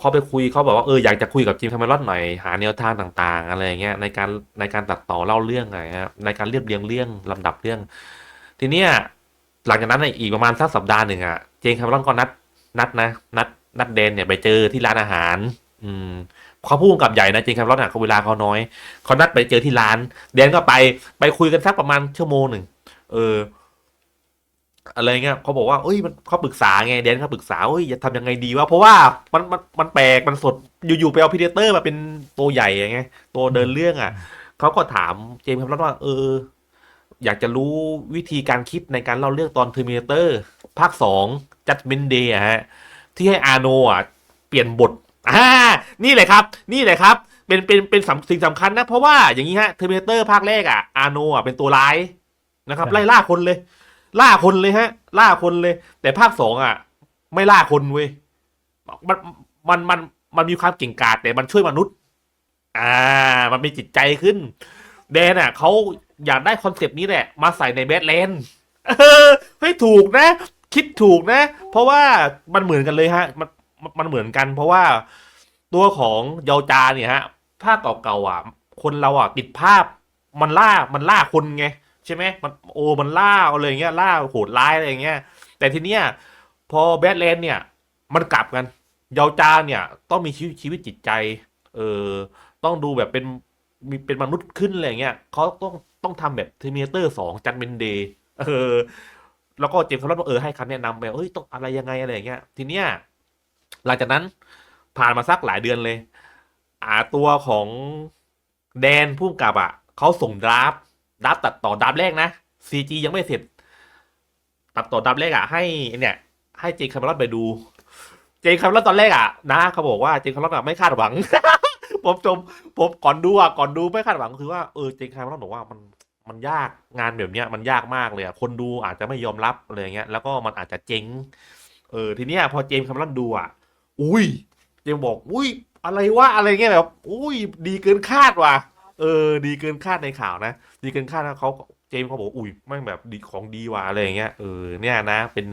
พอไปคุยเขาบอกว่าเอออยากจะคุยกับจิมคาเมรอนหน่อยหาแนวทางต่างๆอะไรเงี้ยในการในการตัดต่อเล่าเรื่องอะไรเงี้ยในการเรียบเรียงเรื่องลำดับเรื่อง ทีเนี้ยหลังจากนั้นอีกประมาณสักสัปดาห์หนึ่งอะเจมคาเมรอนก็นัดนัดนะนัดนัดเดนเนี่ยไปเจอที่ร้านอาหาร อืมเขาพูดกับใหญ่นะเจมคาเมรอนอะเขาเวลาเขาน้อยเขานัดไปเจอที่ร้าน เดนก็ไปไปคุยกันสักประมาณชั่วโมงหนึ่งเออ อะไรเงี้ยเขาบอกว่าเอ้ยมันเขาปรึกษาไงเดนเขาปรึกษาเอ้ยจะทำยังไงดีวะเพราะว่ามันมันมันแปลกมันสดอยู่ๆไปเอาพีเดเตอร์มาเป็นตัวใหญ่ไงตัวเดินเรื่องอะเขาก็ถามเจมส์แคมรอนว่า เออ อยากจะรู้วิธีการคิดในการเล่าเรื่องตอนเทอร์มินเตอร์ภาคสองจัดเมนเดย์ฮะที่ให้อาโนอะเปลี่ยนบทอ่านี่เลยครับ นี่เลยครับ เป็นเป็นเป็นสำสิ่งสำคัญนะ เพราะว่าอย่างนี้ฮะเทอร์มินเตอร์ภาคแรกอะอาโนอะเป็นตัวร้ายนะครับครับไล่ล่าคนเลย ล่าคนเลยฮะ ล่าคนเลย แต่ภาคสองอะ ไม่ล่าคนเว้ยมันมันมันมันมีความเก่งกาจแต่มันช่วยมนุษย์ อ่า มันมีจิตใจขึ้น แดนอะเขาอยากได้คอนเซปต์นี้แหละ มาใส่ในแบทแลนด์เออให้ถูกนะ คิดถูกนะ เพราะว่ามันเหมือนกันเลยฮะมันมันมันเหมือนกัน เพราะว่าตัวของเยาจาเนี่ยฮะภาคเก่าๆอะ คนเราอะติดภาพมันล่ามันล่าคนไง ใช่ไหมมันโอ้มันล่าอะไรอย่างเงี้ยล่าโหดร้ายอะไรอย่างเงี้ย แต่ทีเนี้ยพอแบทแลนด์เนี่ยมันกลับกันเยาจาเนี่ยต้องมีชีวิตชีวิตจิตใจเออต้องดูแบบเป็นมีเป็นมนุษย์ขึ้นอะไรเงี้ยเขาต้องต้องทำแบบเทมิเตอร์สองจันเมนเดย์เออแล้วก็เจมส์คาร์ลอนเออให้คำแนะนำไปเอ้ยต้องอะไรยังไงอะไรอย่างเงี้ยทีเนี้ยหลังจากนั้นผ่านมาสักหลายเดือนเลย อ่าตัวของแดนผู้กำกับอะเขาส่งดราฟต ดราฟต์ตัดต่อดราฟต์แรกนะซีจียังไม่เสร็จ ตัดต่อดราฟต์แรกอะ ให้เนี่ย ให้เจมส์คาร์ลอนไปดู เจมส์คาร์ลอนตอนแรกอะนะเขาบอกว่าเจมส์คาร์ลอนอะไม่คาดหวัง ผมชมผมก่อนดูอะก่อนดูไม่คาดหวังคือว่าเออเจมส์คาร์ลอนบอกว่ามันมันยากงานแบบเนี้ยมันยากมากเลยอะคนดูอาจจะไม่ยอมรับอะไรเงี้ยแล้วก็มันอาจจะเจ๊งเออทีเนี้ยพอเจมส์คาร์ลอนดูอะอุ้ยเจมส์บอกอุ้ยอะไรวะอะไรเงี้ยแบบอุ้ยดีเกินคาดว่ะ เออ ดีเกินคาดในข่าวนะ ดีเกินคาดนะเขาเจมส์เขาบอกอุ้ยแม่งแบบดีของดีว่ะอะไรอย่างเงี้ยเออเนี่ยนะเป็น